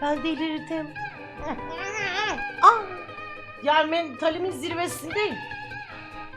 delirdim. ah, yani mentalimin zirvesindeyim.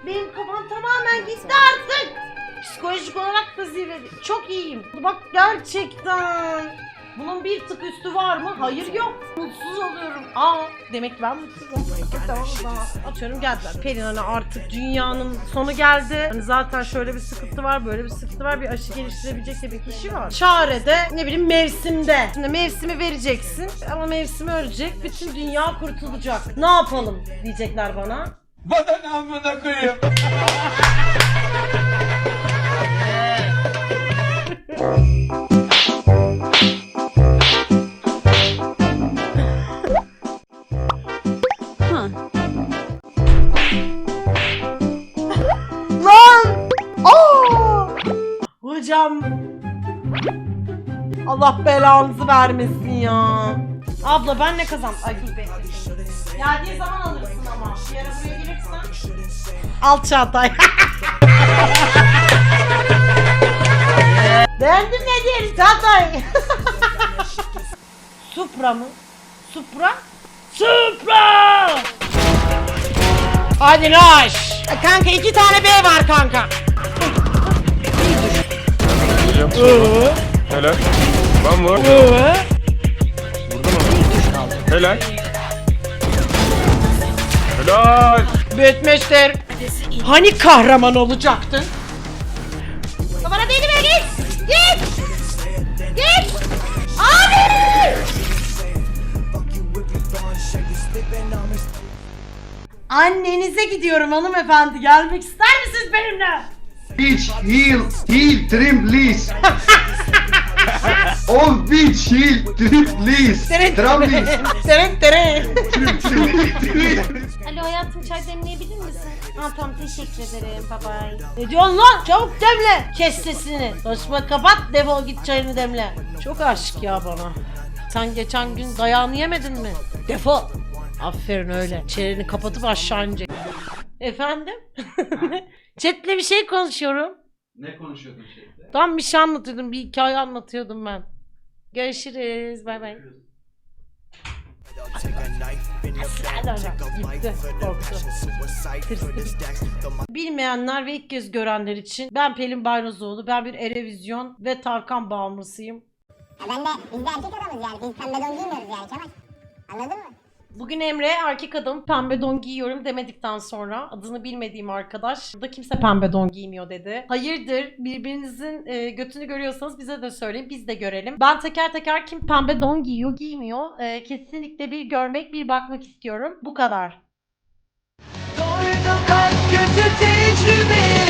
Benim kafam tamamen gitti artık. Psikolojik olarak da zirvede. Çok iyiyim. Bak gerçekten. Bunun bir tık üstü var mı? Hayır yok. Mutsuz oluyorum. Aa demek ben mutsuzum. Tamam o zaman atıyorum geldiler. Pelin hani artık dünyanın sonu geldi. Hani zaten şöyle bir sıkıntı var, böyle bir sıkıntı var. Bir aşı geliştirebilecek de bir kişi var. Çare de ne bileyim mevsimde. Şimdi mevsimi vereceksin ama mevsimi ölecek. Bütün dünya kurtulacak. Ne yapalım diyecekler bana. Bana ne amına koyayım? Hocam. Allah belanızı vermesin ya. Abla ben ne kazan? Ay dur bekle. Geldiği zaman alırsın ama. Bir ara buraya gelirsen. Al Çağatay. Beğendin ne diyelim Çağatay? Supra mı? Supra? Supra! Hadi Naş. Kanka iki tane B var kanka. Helal. Ben var. Vurdu mu? Helal. Helal. Bitmiştir. Hani kahraman olacaktın? Bana benim git. Git. Git. Abi. Annenize gidiyorum hanımefendi. Gelmek ister misiniz benimle? Beach heel heel trim please. All beach heel trim please. Tram please. terin terin. Alo hayatım çay demleyebilir misin? Ha tamam teşekkür ederim. Bye bye. Ne diyorsun lan? Çabuk demle. Kes sesini. Saçma kapat defol git çayını demle. Çok aşık ya bana. Sen geçen gün dayağını yemedin mi? Defol. Aferin öyle. Çeneni kapatıp aşağı inecek. Efendim? Chat'le bir şey konuşuyorum. Ne konuşuyordun şeyde? Tam bir şey anlatıyordum. Bir hikaye anlatıyordum ben. Görüşürüz. Bay bay. Bilmeyenler ve ilk kez görenler için ben Pelin Bayrazoğlu. Ben bir Erevizyon ve Tarkan bağımlısıyım. Ya ben de biz de erkek adamız yani. Biz pembe don giymiyoruz yani Kemal. Anladın mı? Bugün Emre erkek adam pembe don giyiyorum demedikten sonra adını bilmediğim arkadaş burada kimse pembe don giymiyor dedi. Hayırdır birbirinizin e, götünü görüyorsanız bize de söyleyin biz de görelim. Ben teker teker kim pembe don giyiyor giymiyor e, kesinlikle bir görmek bir bakmak istiyorum. Bu kadar. Doydum kalp kötü tecrübe